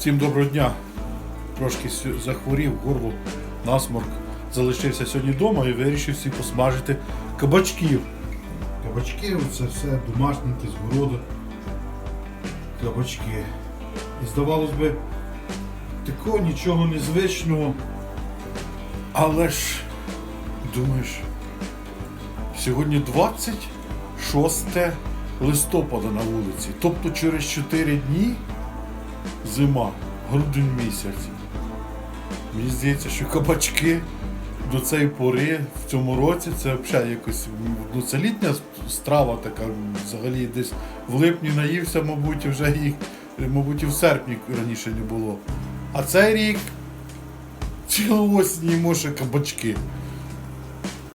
Всім доброго дня. Трошки захворів, горло, насморк. Залишився сьогодні вдома і вирішив всі посмажити кабачків. Кабачки це все домашненьке з городу. Кабачки. І здавалось би, такого нічого незвичного. Але ж, думаєш, сьогодні 26 листопада на вулиці. Тобто через 4 дні зима, грудень місяць. Мені здається, що кабачки до цієї пори в цьому році це взагалі якось ну, це літня страва така, взагалі десь в липні наївся, мабуть, і вже їх, мабуть, і в серпні раніше не було. А цей рік цілу осінь може кабачки.